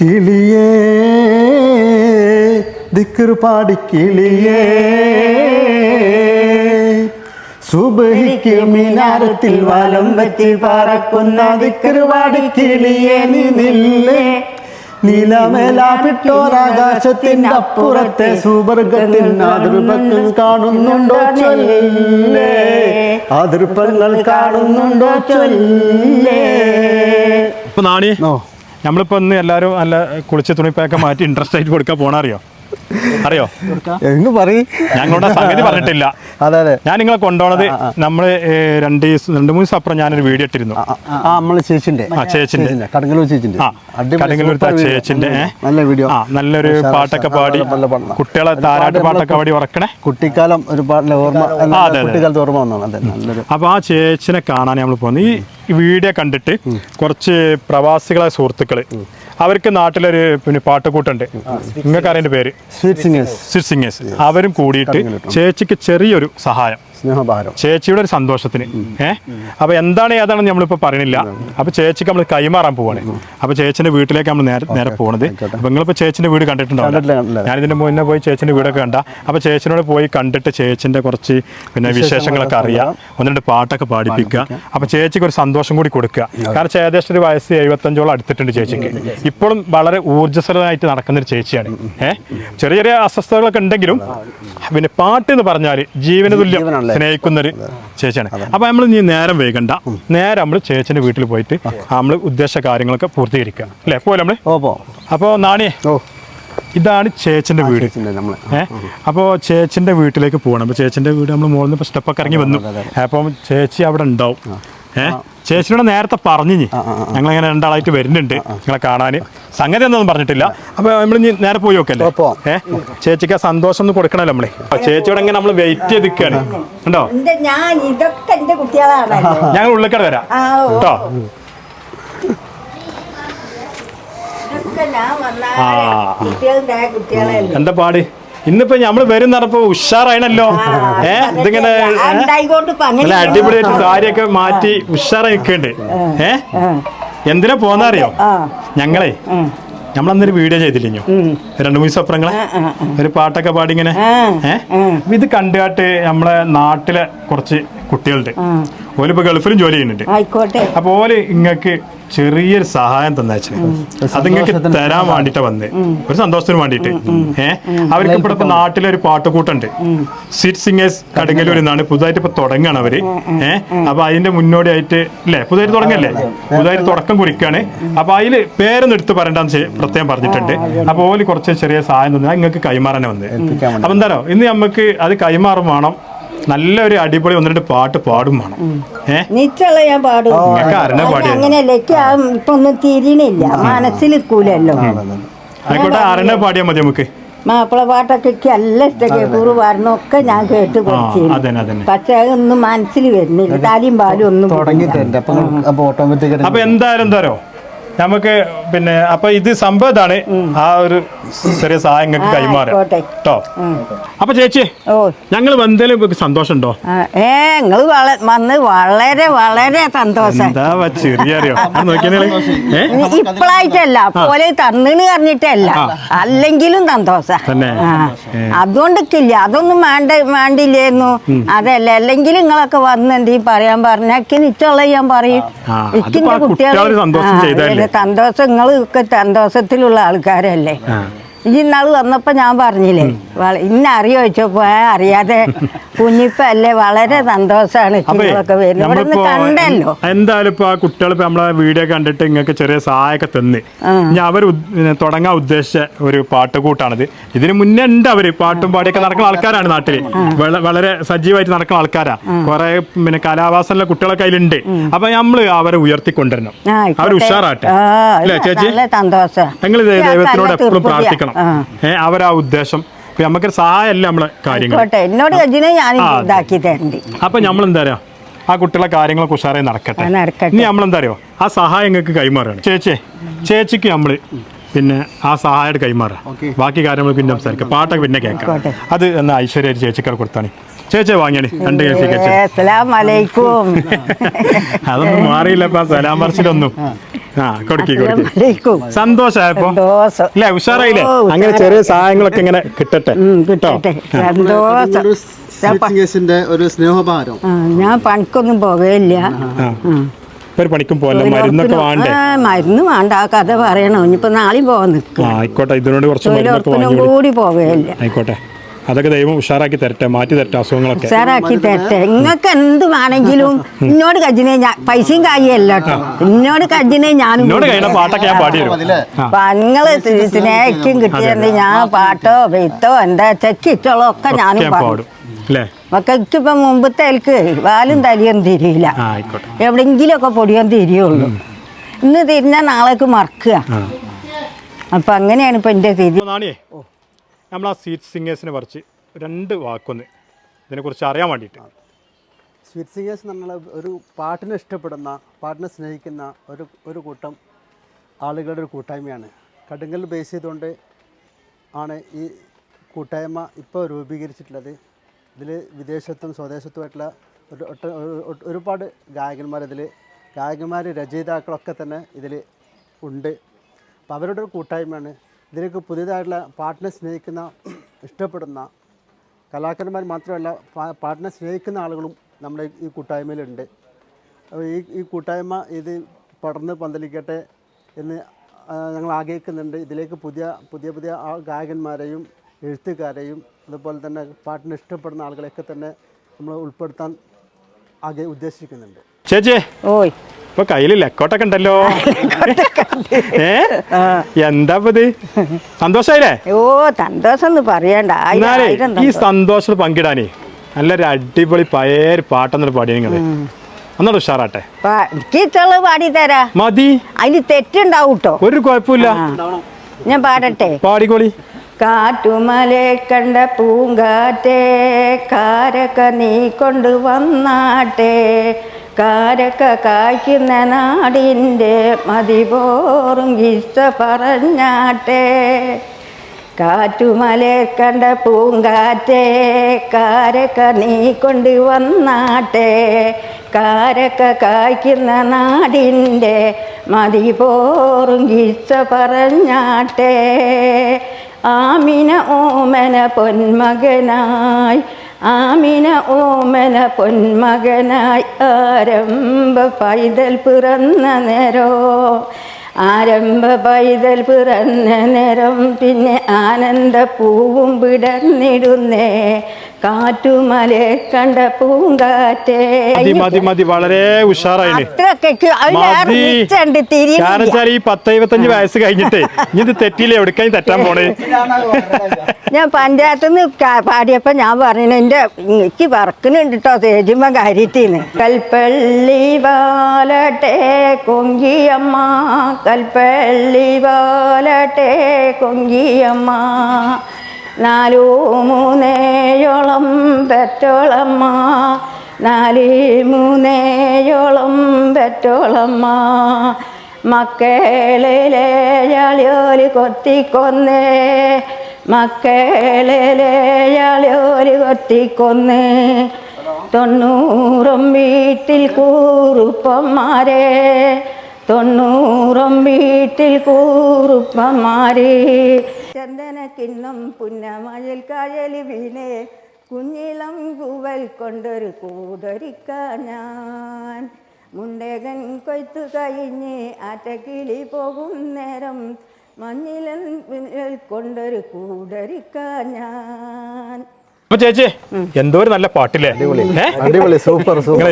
കിളിയേ ദിക്കർ പാടി കിളിയേ. സുബഹിക്ക് മിനാരത്തിൽ വലം വെച്ച് പറക്കുന്ന ദിക്കർ പാടി കിളിയേ നീ നില്ലേ. നീലമേലാപിട്ടോരാകാശത്തിന്റെ അപ്പുറത്തെ സുവർഗത്തിൽ അതിർപ്പങ്ങൾ കാണുന്നുണ്ടോ ചൊല്ലേ? അതിർപ്പങ്ങൾ കാണുന്നുണ്ടോ ചൊല്ലേ? ഇപ്പൊ നാണി? ഓ നമ്മളിപ്പോ ഇന്ന് എല്ലാവരും നല്ല കുളിച്ച തുണിപ്പൊക്കെ മാറ്റി ഇൻട്രസ്റ്റ് ആയിട്ട് കൊടുക്കാൻ പോണ അറിയോ? എന്ന് പറയും. ഞങ്ങളുടെ സംഗതി പറഞ്ഞിട്ടില്ല. അതെ അതെ. ഞാൻ നിങ്ങളെ കൊണ്ടുപോണത് നമ്മൾ രണ്ട് ദിവസം രണ്ട് മൂന്ന് ദിവസം അപ്പുറം ഞാനൊരു വീഡിയോ ഇട്ടിരുന്നു. നമ്മളെ ചേച്ചിന്റെ. ആ ചേച്ചിന്റെ. കടങ്ങലൂർ ചേച്ചിന്റെ. ആ കടങ്ങലൂരത്തെ ചേച്ചിന്റെ നല്ല വീഡിയോ. ആ നല്ലൊരു പാട്ടൊക്കെ പാടി. കുട്ടികളെ താരാട്ട് പാട്ടൊക്കെ പാടി ഉറക്കണേ കുട്ടിക്കാലം ഒരു ഓർമ്മ. കുട്ടിക്കാലത്ത് ഓർമ്മ വന്നാണ് അതെ നല്ലൊരു അപ്പൊ ആ ചേച്ചിനെ കാണാൻ നമ്മൾ പോകുന്നത് ഈ വീഡിയോ കണ്ടിട്ട് കുറച്ച് പ്രവാസികളെ സുഹൃത്തുക്കൾ അവർക്ക് നാട്ടിലൊരു പിന്നെ പാട്ടുകൂട്ടുണ്ട്. നിങ്ങൾക്ക് അറിയേണ്ട പേര്? സ്വീറ്റ് സിംഗേഴ്സ് സിറ്റ് സിംഗേഴ്സ് അവരും കൂടിയിട്ട് ചേച്ചിക്ക് ചെറിയൊരു സഹായം. സ്നേഹഭാരം. ചേച്ചിയുടെ ഒരു സന്തോഷത്തിന്. ഏഹ് അപ്പൊ എന്താണ് ഏതാണെന്ന് നമ്മളിപ്പോ പറയണില്ല അപ്പൊ ചേച്ചിക്ക് നമ്മൾ കൈമാറാൻ പോവാണ്. അപ്പൊ ചേച്ചിന്റെ വീട്ടിലേക്ക് നമ്മൾ നേരെ നേരെ പോണത്. അപ്പൊ നിങ്ങളിപ്പോ ചേച്ചിന്റെ വീട് കണ്ടിട്ടുണ്ടാവും കണ്ടിട്ടുണ്ടാവില്ല ഇതിന്റെ ഞാനിതിന്റെ മുന്നേ പോയി ചേച്ചിന്റെ വീടൊക്കെ കണ്ട. അപ്പൊ ചേച്ചിനോട് പോയി കണ്ടിട്ട് ചേച്ചിന്റെ കുറച്ച് പിന്നെ വിശേഷങ്ങളൊക്കെ അറിയാം. ഒന്ന് രണ്ട് പാട്ടൊക്കെ പാടിപ്പിക്കുക. അപ്പൊ ചേച്ചിക്ക് ഒരു സന്തോഷം കൂടി കൊടുക്കുക. കാരണം ഏകദേശം ഒരു വയസ്സ് എഴുപത്തഞ്ചോളം അടുത്തിട്ടുണ്ട് ചേച്ചിക്ക്. ഇപ്പോഴും വളരെ ഊർജസ്വലമായിട്ട് നടക്കുന്ന ഒരു ചേച്ചിയാണ് ഏഹ് ചെറിയ ചെറിയ അസ്വസ്ഥതകളൊക്കെ ഉണ്ടെങ്കിലും പിന്നെ പാട്ട് എന്ന് പറഞ്ഞാൽ ജീവന തുല്യം? സ്നേഹിക്കുന്ന ഒരു ചേച്ചിയാണ്. അപ്പൊ നമ്മൾ ഇനി നേരം വൈകണ്ട. നേരെ നമ്മൾ ചേച്ചിന്റെ വീട്ടിൽ പോയിട്ട് നമ്മൾ ഉദ്ദേശ കാര്യങ്ങളൊക്കെ പൂർത്തീകരിക്കുക. അല്ലേ? പോലെ നമ്മൾ. അപ്പോൾ നാണിയെ ഓ. ഇതാണ് ചേച്ചിന്റെ വീട്. അപ്പോൾ ചേച്ചിന്റെ വീട്ടിലേക്ക് പോകണം. അപ്പോൾ ചേച്ചിന്റെ വീട് നമ്മൾ മുകളിൽ നിന്ന് സ്റ്റെപ്പൊക്കെ ഇറങ്ങി വന്നു. അപ്പം ചേച്ചി അവിടെ ഉണ്ടാവും. ഏഹ് ചേച്ചിനോട് നേരത്തെ പറഞ്ഞു ഞങ്ങളിങ്ങനെ രണ്ടാളായിട്ട് വരുന്നുണ്ട് നിങ്ങളെ കാണാൻ സംഗതി എന്നൊന്നും പറഞ്ഞിട്ടില്ല. അപ്പൊ നമ്മൾ നേരെ പോയി നോക്കല്ലേ? ഏ? ചേച്ചിക്ക് ആ സന്തോഷം ഒന്ന് കൊടുക്കണല്ലോ നമ്മളെ. അപ്പൊ ചേച്ചിയോടെ ഇങ്ങനെ നമ്മൾ വെയിറ്റ് ചെയ്ത് നിൽക്കുകയാണ് ഉണ്ടോ? ഞാൻ ഇതൊക്കെ എന്റെ കുട്ടികളാണല്ലോ. ഞങ്ങൾ ഉള്ളിക്കട വരാം. കേട്ടോ? എന്താ പാട്? ഇന്നിപ്പോ നമ്മൾ വരും നടപ്പോ ഉഷാറായണല്ലോ. ഏ ഇതിങ്ങനെ നല്ല അടിപൊളിയായിട്ട് സാരിയൊക്കെ മാറ്റി ഉഷാറായി നിൽക്കണ്ട് ഏ? എന്തിനാ പോന്നറിയോ? ഞങ്ങളെ നമ്മളന്നൊരു വീഡിയോ ചെയ്തില്ലഞ്ഞോ രണ്ടു മൂന്ന് സപ്രങ്ങളെ ഒരു പാട്ടൊക്കെ പാടി ഇങ്ങനെ ഏഹ് ഇത് കണ്ടുകാട്ട് നമ്മളെ നാട്ടിലെ കുറച്ച് കുട്ടികളുണ്ട്. ഓലിപ്പോ ഗൾഫിലും ജോലി ചെയ്യുന്നുണ്ട്. അപ്പൊ ഓൽ ഇങ്ങക്ക് ചെറിയൊരു സഹായം തന്നേച്ചു അത് നിങ്ങൾക്ക് തരാൻ വേണ്ടിട്ടാ വന്ന്. ഒരു സന്തോഷത്തിന് വേണ്ടിട്ട്. ഏഹ് അവർക്ക് ഇവിടെ ഇപ്പൊ നാട്ടിലൊരു പാട്ടുകൂട്ടുണ്ട്. സിറ്റ് സിംഗേഴ്സ് കടുങ്ങലൂർ എന്നാണ്. പുതുതായിട്ട് ഇപ്പൊ തുടങ്ങാണ് അവർ. ഏഹ് അപ്പൊ അതിന്റെ മുന്നോടിയായിട്ട് അല്ലേ പുതുതായിട്ട് തുടങ്ങല്ലേ? പുതുതായിട്ട് തുടക്കം കുറിക്കാണ്. അപ്പൊ അതിൽ പേരൊന്നും എടുത്ത് പറയണ്ടെന്ന് പ്രത്യേകം പറഞ്ഞിട്ടുണ്ട്. അപ്പൊ ഓൽ കുറച്ച് ചെറിയ സഹായം തന്നെ. നിങ്ങൾക്ക് കൈമാറാൻ വന്ന്. അപ്പൊ എന്താണോ ഇന്ന് നമുക്ക് അത് കൈമാറും വേണം. നല്ലൊരു അടിപൊളി ഒന്ന് രണ്ട് പാട്ട് പാടും വേണം. ഞാൻ പാടും. അങ്ങനെയല്ല? എനിക്ക് ഇപ്പൊ ഒന്നും തിരിയണില്ല മനസ്സിലിരിക്കൂലല്ലോ നിൽക്കൂലല്ലോ. ആയിക്കോട്ടെ ആരെന്നെ പാടിയാൽ മതി നമുക്ക്. മാപ്പിള പാട്ടൊക്കെ അല്ല ഇഷ്ടം കേൾക്കൂറ് പാടണമൊക്കെ ഞാൻ കേട്ട് പഠിച്ചിരുന്നു പക്ഷെ അതൊന്നും മനസ്സിൽ വരുന്നില്ല. താലിയും പാലും ഒന്നും അപ്പൊ എന്തായാലും എന്താരോ നമുക്ക് പിന്നെ അപ്പൊ ഇത് സംഭവം ഇതാണ്. ആ ഒരു ചെറിയ സഹായം നിങ്ങൾക്ക് കൈമാറാം. ആയിക്കോട്ടെ. കേട്ടോ അപ്പൊ ചേച്ചി ഓ. ഞങ്ങൾ വന്നതിലും സന്തോഷം ഉണ്ടോ ആ, ഏ നിങ്ങൾ വന്ന് വളരെ വളരെ സന്തോഷം. എന്താ വ ചെറിയ അറിയോ അത് നോക്കിയാൽ ഏ? ഇപ്പളായിട്ടല്ല പോലെ തന്നിന് പറഞ്ഞിട്ടല്ല. അല്ലെങ്കിലും സന്തോഷ. തന്നെ? ഏ. അതുകൊണ്ടൊക്കില്ല അതൊന്നും വേണ്ട വേണ്ടില്ലേന്നു അതല്ല അല്ലെങ്കിൽ നിങ്ങളൊക്കെ വന്ന് എന്ത് പറയാൻ പറഞ്ഞാൽ നിച്ചുള്ള ഞാൻ പറയും. ആ, എനിക്ക് അതിപ്പോ ആ കുട്ടികളൊരു സന്തോഷം ചെയ്തതല്ലേ? സന്തോഷം നിങ്ങൾ ഒക്കെ സന്തോഷത്തിലുള്ള ആൾക്കാരല്ലേ? ആ. വന്നപ്പോൾ ഞാൻ പറഞ്ഞില്ലേ ഇന്ന അറിയോ ചോദിച്ചപ്പോ "ഏ, അറിയാതെ കുഞ്ഞിപ്പല്ലേ വളരെ സന്തോഷമാണ് വരുന്നത്. കണ്ടല്ലോ. എന്തായാലും ഇപ്പൊ ആ കുട്ടികൾ ഇപ്പൊ നമ്മളെ വീഡിയോ കണ്ടിട്ട് നിങ്ങൾക്ക് ചെറിയ സഹായമൊക്കെ തന്ന്. ഞാൻ അവർ തുടങ്ങാൻ ഉദ്ദേശിച്ച ഒരു പാട്ടുകൂട്ടാണിത്. ഇതിന് മുന്നേ ഉണ്ട് അവർ പാട്ടും പാടിയൊക്കെ നടക്കുന്ന ആൾക്കാരാണ് നാട്ടിൽ. വളരെ സജീവമായിട്ട് നടക്കുന്ന ആൾക്കാരാ. കുറെ പിന്നെ കലാവാസനിലെ കുട്ടികളൊക്കെ അതിലുണ്ട് അപ്പൊ നമ്മൾ അവരെ ഉയർത്തിക്കൊണ്ടുവരണം. ആ, അവർ ഉഷാറാട്ടെ. അല്ലേ ചേച്ചി? നിങ്ങൾ ദൈവത്തിനോട് എപ്പോഴും. പ്രാർത്ഥിക്കണം. ഏഹ് അവരാ ഉദ്ദേശം. ഇപ്പൊ നമുക്ക് സഹായമല്ല നമ്മളെ കാര്യങ്ങൾ എന്നോട്. ഇതാക്കി തരണ്ട്. അപ്പൊ നമ്മൾ എന്താ പറയാ ആ കുട്ടികളെ കാര്യങ്ങളൊക്കെ ഉഷാറായി നടക്കട്ടെ. ഇനി നമ്മൾ എന്താ അറിയോ ആ സഹായം നിങ്ങൾക്ക് കൈമാറുകയാണ് ചേച്ചി ചേച്ചിക്ക് നമ്മൾ പിന്നെ ആ സഹായമായിട്ട് കൈമാറാം. ബാക്കി കാര്യങ്ങൾ പിന്നെ സംസാരിക്കാം. പാട്ടൊക്കെ പിന്നെ കേൾക്കാം. അത് എന്നാ ഐശ്വര്യ ചേച്ചിക്കാർ കൊടുത്താണ്. ചേച്ചി വാങ്ങിയാണ് രണ്ട് കെ സി ഏ, അതൊന്നും മാറിയില്ല ഇപ്പൊ സലാം പറച്ചിലൊന്നും. ആ കൊടുക്കി കൊടുക്കി. അല്ലേ ഉഷാറായില്ലേ? അങ്ങനെ ചെറിയ സഹായങ്ങളൊക്കെ ഇങ്ങനെ കിട്ടട്ടെ? സന്തോഷം. ഞാൻ ഒരു സ്നേഹഭാരം. ഞാൻ പണിക്കൊന്നും പോകയില്ല ഒരു പണിക്കും പോലെ മരുന്നൊക്കെ വേണ്ടേ? ആ, മരുന്ന് വേണ്ട ആ കഥ പറയണോ. ഇനിയിപ്പോ നാളെയും പോവാൻ നിൽക്കും ആയിക്കോട്ടെ. ഇതിനോട് കുറച്ച്. കൂടി പോവുകയില്ല ആയിക്കോട്ടെ. അതൊക്കെ ദൈവം ഉഷാറാക്കി തരട്ടെ മാറ്റി തരട്ടെ അസുഖങ്ങളൊക്കെ. ഉഷാറാക്കി തരട്ടെ. നിങ്ങൾക്ക് എന്ത് വേണമെങ്കിലും ഇന്നോട് കജിനെ ഞാൻ പൈസയും കായല്ലോ കേട്ടോ. ഇന്നോട് കജിനെ ഞാനും എന്നോട് കഴിഞ്ഞ പാട്ടൊക്കെ ഞാൻ പാടി തരും നിങ്ങൾ സ്നേഹിക്കും കിട്ടിയത് ഞാൻ പാട്ടോ വെയ്ത്തോ എന്താ ചെക്കിച്ചോളോ ഒക്കെ ഞാനും ഞാൻ പാടും. പാടും. അല്ലേ മക്കൾക്ക് ഇപ്പൊ മുമ്പത്തെ എനിക്ക് വാലും തരിയും തിരിയില്ല. എവിടെങ്കിലും ഒക്കെ എവിടെങ്കിലുമൊക്കെ പൊടിയാൻ തിരിയുള്ളൂ. ഇന്ന് തിരിഞ്ഞാൽ നാളേക്ക് മറക്കുക. ആ. അപ്പൊ അങ്ങനെയാണ് ഇപ്പൊ എന്റെ തിരി നാണിയേ. നമ്മൾ ആ സീറ്റ് സിംഗേഴ്സിനെ പറിച്ച് രണ്ട് വാക്കൊന്ന് ഇതിനെക്കുറിച്ച് അറിയാൻ വേണ്ടിയിട്ട്. സ്വീറ്റ് സിംഗേഴ്സ് എന്ന് പറഞ്ഞാൽ ഒരു പാട്ടിനെ ഇഷ്ടപ്പെടുന്ന പാട്ടിനെ സ്നേഹിക്കുന്ന ഒരു ഒരു കൂട്ടം ആളുകളുടെ ഒരു കൂട്ടായ്മയാണ്. കടുങ്കൽ ബേസ് ചെയ്തുകൊണ്ട് ആണ് ഈ കൂട്ടായ്മ ഇപ്പോൾ രൂപീകരിച്ചിട്ടുള്ളത്. ഇതിൽ വിദേശത്തും സ്വദേശത്തുമായിട്ടുള്ള ഒരു ഒരുപാട് ഗായകന്മാർ ഇതിൽ ഗായകന്മാർ രചയിതാക്കളൊക്കെ തന്നെ ഇതിൽ ഉണ്ട്. അപ്പോൾ അവരുടെ ഒരു കൂട്ടായ്മയാണ് ഇതിലേക്ക് പുതിയതായിട്ടുള്ള പാട്ടിനെ സ്നേഹിക്കുന്ന ഇഷ്ടപ്പെടുന്ന കലാകാരന്മാർ മാത്രമല്ല പാ- പാട്ടിനെ സ്നേഹിക്കുന്ന ആളുകളും നമ്മുടെ ഈ കൂട്ടായ്മയിലുണ്ട്. അപ്പോൾ ഈ ഈ കൂട്ടായ്മ ഇത് പടർന്ന് പന്തലിക്കട്ടെ എന്ന് ഞങ്ങൾ ആഗ്രഹിക്കുന്നുണ്ട്. ഇതിലേക്ക് പുതിയ പുതിയ പുതിയ ആ ഗായകന്മാരെയും എഴുത്തുകാരെയും അതുപോലെ തന്നെ പാട്ടിനെ ഇഷ്ടപ്പെടുന്ന ആളുകളെയൊക്കെ തന്നെ നമ്മൾ ഉൾപ്പെടുത്താൻ ആകെ ഉദ്ദേശിക്കുന്നുണ്ട്. ചേച്ചി ഓയ്. ഇപ്പൊ കയ്യിൽ ലെക്കോട്ടൊക്കെ ഉണ്ടല്ലോ. ഏ? എന്താ ഇത്? സന്തോഷായില്ലേ? ഓ സന്തോഷം പറയണ്ട. ഈ സന്തോഷം. പങ്കിടാനേ നല്ലൊരു അടിപൊളി പഴയ ഒരു പാട്ടെന്നൊരു പാടി നിങ്ങൾ. ഒന്നുകൂടെ ഉഷാറാട്ടെ. പാടി തരാ. മതി. അതിന് തെറ്റുണ്ടാവും കേട്ടോ ഒരു കുഴപ്പമില്ല. ഞാൻ പാടട്ടെ. പാടിക്കോളി. കാറ്റുമലെ കണ്ട പൂങ്കാറ്റേ കാരക്ക നീ കൊണ്ട് വന്നാട്ടെ. കാരക്ക കായ്ക്കുന്ന നാടിന്റെ മതിപോറും ഇഷ്ട പറഞ്ഞാട്ടെ. കാറ്റുമലെ കണ്ട പൂങ്കാറ്റേ കാരക്ക നീ കൊണ്ട് വന്നാട്ടെ. കാരക്ക കായ്ക്കുന്ന നാടിന്റെ മതിപോറും ഇഷ്ട പറഞ്ഞാട്ടെ. ആമിന ഓമന പൊന്മകനായി ആമിന ഓമന പൊന്മകനായി ആരംഭ പൈതൽ പിറന്ന നേരോ ആരംഭ പൈതൽ പിറന്ന നേരം പിന്നെ ആനന്ദ പൂവും വിടർന്നിടുന്നേ. കാറ്റുമലെ കണ്ട പൂങ്കാറ്റേ. മതി മതി വളരെ ഉഷാറായി ഈ പത്തൈവത്തഞ്ച് വയസ്സ് കഴിഞ്ഞിട്ട് ഇത് തെറ്റിയില്ല എവിടേക്കായി തെറ്റാൻ പോണേ? ഞാൻ പഞ്ചായത്തിൽ നിന്ന് പാടിയപ്പോ ഞാൻ പറഞ്ഞു എന്റെ എനിക്ക് വർക്കിനുണ്ട് കേട്ടോ തേജുമ്പ കാര്യത്തിന്ന്. കൽപ്പള്ളി വാലട്ടെ കൊങ്കിയമ്മ കൽപ്പള്ളി വാലട്ടെ കൊങ്കിയമ്മ. നാലു മൂന്നേയോളം പെറ്റോളമ്മ. നാല് മൂന്നേയോളം പെറ്റോളമ്മ. മക്കളിലെ യാളിയോലി കൊത്തിക്കൊന്നേ. മക്കളിലെ യാളിയോലി കൊത്തിക്കൊന്ന്. തൊണ്ണൂറും വീട്ടിൽ കൂറുപ്പന്മാരെ. തൊണ്ണൂറും വീട്ടിൽ കൂറുപ്പമാരെ. ചന്ദനക്കിണ്ണം പുന്നമയിൽ കായലി വീണേ കുഞ്ഞിളം കൂവൽ കൊണ്ടൊരു കൂതരിക്ക ഞാൻ മുണ്ടകൻ കൊയ്ത്തു കഴിഞ്ഞ് ആറ്റക്കിളി പോകും നേരം മഞ്ഞിലൻ കൊണ്ടൊരു കൂടരിക്ക ഞാൻ അപ്പൊ ചേച്ചി എന്തോ ഒരു നല്ല പാട്ടില്ലേ? അടിപൊളി. Super super.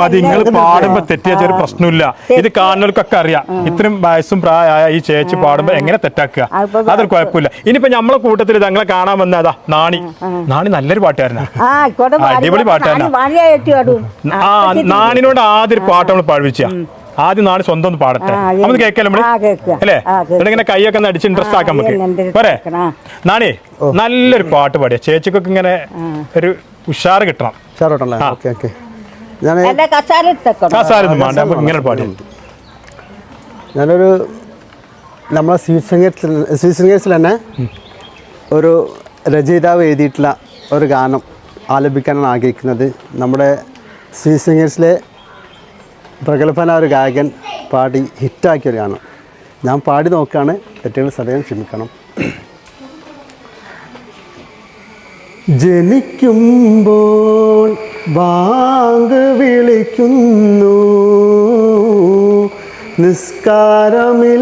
മതി. നിങ്ങൾ പാടുമ്പോ തെറ്റിയ ഒരു പ്രശ്നമില്ല. ഇത് കാണുന്നവർക്കൊക്കെ അറിയാം. ഇത്രയും വയസ്സും പ്രായമായ ഈ ചേച്ചി പാടുമ്പോ എങ്ങനെ തെറ്റാക്കുക? അതൊരു കുഴപ്പമില്ല. ഇനിയിപ്പോ നമ്മളെ കൂട്ടത്തിൽ ഞങ്ങളെ കാണാൻ വന്ന അതാ നാണി. നാണി നല്ലൊരു പാട്ടുകാരനാ. അടിപൊളി പാട്ടുകാരനാ. ആ നാണിനോട് ആദ്യ ഒരു പാട്ട് നമ്മൾ പാടിച്ച ആദ്യം നാളെ സ്വന്തം ഒന്ന് പാടട്ടെ. നമുക്ക് കേൾക്കാം നമ്മൾ? അല്ലേ? ഇങ്ങനെ കൈയൊക്കെ ഒന്ന് അടിച്ച് ഇൻട്രസ്റ്റ് ആക്കാൻ നമുക്ക്. പോരെ? നാണി നല്ലൊരു പാട്ട് പാടിയ? ചേച്ചിക്കൊക്കെ ഇങ്ങനെ ഒരു ഉഷാറ് കിട്ടണം. ഇങ്ങനെ പാടി. ഞാനൊരു നമ്മളെ സ്വീറ്റ് സിംഗേഴ്സിൽ സ്വീറ്റ് സിംഗേഴ്സിൽ തന്നെ ഒരു രചയിതാവ് എഴുതിയിട്ടുള്ള ഒരു ഗാനം ആലപിക്കാനാണ് ആഗ്രഹിക്കുന്നത്. നമ്മുടെ സി സിംഗേഴ്സിലെ പ്രഗത്ഭനായ ഒരു ഗായകൻ പാടി ഹിറ്റാക്കിയവരാണ്. ഞാൻ പാടി നോക്കുകയാണ് തെറ്റുകൾ സദയം ക്ഷമിക്കണം. ജനിക്കുമ്പോൾ ബാങ്ക് വിളിക്കുന്നു. നിസ്കാരമില്ലാതെ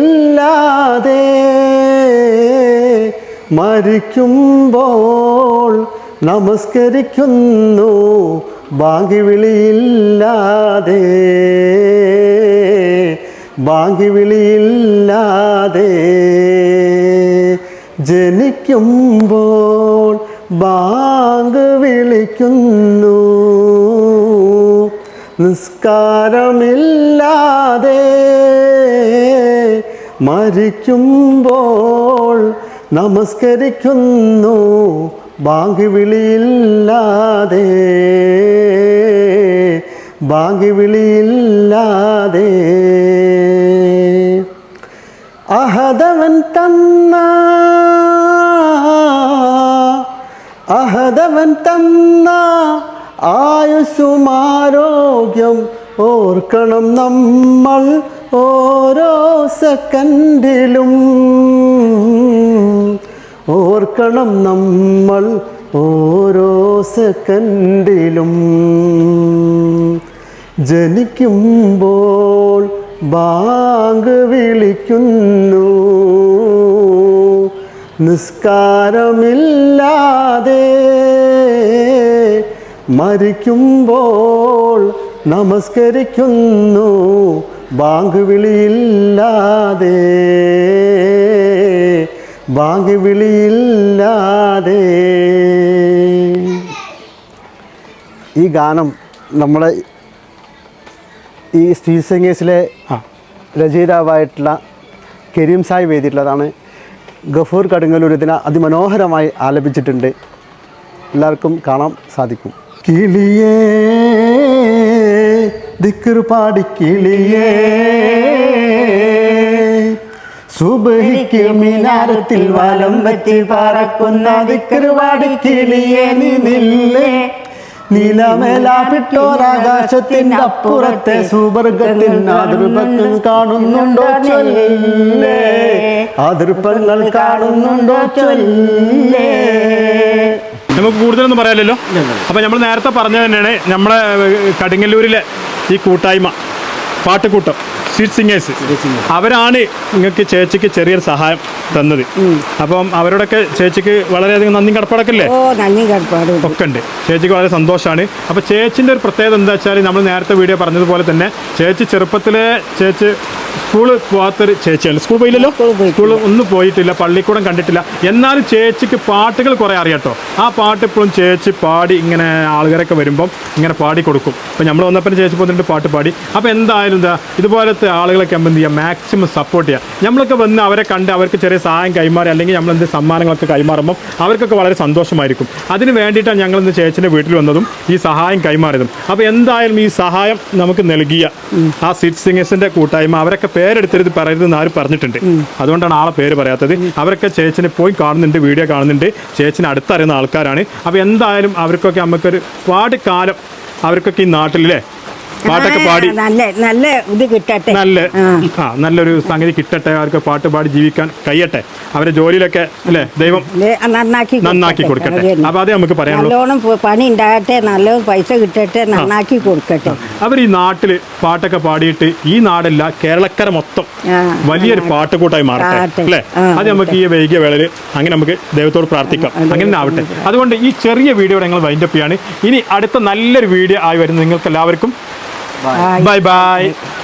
മരിക്കുമ്പോൾ നമസ്കരിക്കുന്നു. ബാങ്കി വിളിയില്ലാതെ ബാങ്കി വിളിയില്ലാതെ ജനിക്കുമ്പോൾ ബാങ്ക് വിളിക്കുന്നു. നിസ്കാരമില്ലാതെ മരിക്കുമ്പോൾ നമസ്കരിക്കുന്നു. ബാങ്ക് വിളിയില്ലാതെ ബാങ്ക് വിളിയില്ലാതെ അഹദവൻ തന്ന അഹദവൻ തന്ന ആയുസുമാരോഗ്യം ഓർക്കണം നമ്മൾ ഓരോ സെക്കൻഡിലും. ഓർക്കണം നമ്മൾ ഓരോ സെക്കൻഡിലും. ജനിക്കുമ്പോൾ ബാങ്ക് വിളിക്കുന്നു. നിസ്കാരമില്ലാതെ മരിക്കുമ്പോൾ നമസ്കരിക്കുന്നു. ബാങ്ക് വിളിയില്ലാതെ ബാങ്ക് വിളിയില്ലാതെ ഈ ഗാനം നമ്മളെ ഈ സ്ത്രീ സിംഗേഴ്സിലെ രചയിതാവായിട്ടുള്ള കരീം സാഹിബ് എഴുതിയിട്ടുള്ളതാണ്. ഗഫൂർ കടുങ്ങലൂർ ഇതിനെ അതിമനോഹരമായി ആലപിച്ചിട്ടുണ്ട്. എല്ലാവർക്കും കാണാൻ സാധിക്കും. കിളിയേ ദിക്കർ പാടി കിളിയേ. സുബഹിക്ക് മിനാരത്തിൽ വലം വെച്ച് പറക്കുന്ന ദിക്കർ കിളിയെ കിളിയേ നീ നില്ലേ? നീലമേലാപിട്ടോരാകാശത്തിന്റെ അപ്പുറത്തെ സുവർഗത്തിൽ അതിർപ്പങ്ങൾ കാണുന്നുണ്ടോ ചൊല്ലേ? അതിർപ്പങ്ങൾ കാണുന്നുണ്ടോ ചൊല്ലേ? നമുക്ക് കൂടുതലൊന്നും പറയാലല്ലോ അപ്പോൾ നമ്മൾ നേരത്തെ പറഞ്ഞ തന്നെയാണ് നമ്മളെ കടുങ്ങല്ലൂരിലെ ഈ കൂട്ടായ്മ പാട്ടുകൂട്ടം. സ്വീറ്റ് സിംഗേഴ്സ് അവരാണ് നിങ്ങൾക്ക് ചേച്ചിക്ക് ചെറിയൊരു സഹായം തന്നത്. അപ്പം അവരോടൊക്കെ ചേച്ചിക്ക് വളരെയധികം നന്ദി കടപ്പാടൊക്കെ ഓ നന്ദി കടപ്പാട്. ഒക്കെ ഉണ്ട് ചേച്ചിക്ക് വളരെ സന്തോഷമാണ്. അപ്പോൾ ചേച്ചിന്റെ ഒരു പ്രത്യേകത എന്താ വെച്ചാൽ നമ്മൾ നേരത്തെ വീഡിയോ പറഞ്ഞതുപോലെ തന്നെ ചേച്ചി ചെറുപ്പത്തിലെ ചേച്ചി സ്കൂളിൽ പോകാത്തൊരു ചേച്ചിയാണ് സ്കൂൾ പോയില്ലല്ലോ. സ്കൂളിൽ ഒന്നും പോയിട്ടില്ല പള്ളിക്കൂടം കണ്ടിട്ടില്ല. എന്നാലും ചേച്ചിക്ക് പാട്ടുകൾ കുറെ അറിയാട്ടോ. ആ പാട്ട് ഇപ്പോഴും ചേച്ചി പാടി ഇങ്ങനെ ആളുകാരൊക്കെ വരുമ്പം ഇങ്ങനെ പാടി കൊടുക്കും. അപ്പൊ നമ്മൾ വന്നപ്പോൾ ചേച്ചി പോന്നിട്ട് പാട്ട് പാടി. അപ്പോൾ എന്തായാലും എന്താ ഇതുപോലത്തെ ആളുകളൊക്കെ നമ്മൾ എന്ത് ചെയ്യുക മാക്സിമം സപ്പോർട്ട് ചെയ്യുക നമ്മളൊക്കെ വന്ന് അവരെ കണ്ട് അവർക്ക് ചെറിയ സഹായം കൈമാറി അല്ലെങ്കിൽ നമ്മൾ എന്ത് സമ്മാനങ്ങളൊക്കെ കൈമാറുമ്പോൾ അവർക്കൊക്കെ വളരെ സന്തോഷമായിരിക്കും. അതിന് വേണ്ടിയിട്ടാണ് ഞങ്ങൾ ഇന്ന് ചേച്ചിന്റെ വീട്ടിൽ വന്നതും ഈ സഹായം കൈമാറിയതും. അപ്പോൾ എന്തായാലും ഈ സഹായം നമുക്ക് നൽകിയ ആ സിറ്റ് സിംഗേഴ്സിന്റെ കൂട്ടായ്മ അവരൊക്കെ പേരെടുത്തരുത് പറയരുതെന്ന് ആരും പറഞ്ഞിട്ടുണ്ട്. അതുകൊണ്ടാണ് ആളെ പേര് പറയാത്തത്. അവരൊക്കെ ചേച്ചിനെ പോയി കാണുന്നുണ്ട് വീഡിയോ കാണുന്നുണ്ട്. ചേച്ചിനെ അടുത്തറിയുന്ന ആൾക്കാരാണ്. അപ്പോൾ എന്തായാലും അവർക്കൊക്കെ നമുക്കൊരു ഒരുപാട് കാലം അവർക്കൊക്കെ ഈ നാട്ടിലെ പാട്ടൊക്കെ പാടി. നല്ല നല്ല ഇത് കിട്ടട്ടെ. നല്ല ആ. നല്ലൊരു സംഗതി കിട്ടട്ടെ അവർക്ക് പാട്ട് പാടി ജീവിക്കാൻ കഴിയട്ടെ. അവരെ ജോലിയിലൊക്കെ അല്ലേ ദൈവം നന്നാക്കി നന്നാക്കി കൊടുക്കട്ടെ. അപ്പൊ അതേ നമുക്ക് പറയാനുള്ളൂ. നല്ലോണം പണി ഉണ്ടാകട്ടെ നല്ല പൈസ കിട്ടട്ടെ നന്നാക്കി കൊടുക്കട്ടെ. അവർ ഈ നാട്ടിൽ പാട്ടൊക്കെ പാടിയിട്ട് ഈ നാടല്ല കേരളക്കര മൊത്തം. വലിയൊരു പാട്ടുകൂട്ടായി മാറട്ടെ അല്ലേ? അത് നമുക്ക് ഈ വൈകിയ വേളയിൽ അങ്ങനെ നമുക്ക് ദൈവത്തോട് പ്രാർത്ഥിക്കാം. അങ്ങനെ ആവട്ടെ. അതുകൊണ്ട് ഈ ചെറിയ വീഡിയോ ഞങ്ങൾ വൈൻഡപ്പ് ചെയ്യാണ്. ഇനി അടുത്ത നല്ലൊരു വീഡിയോ ആയി വരുന്നത് നിങ്ങൾക്ക് എല്ലാവർക്കും Bye. Bye-bye.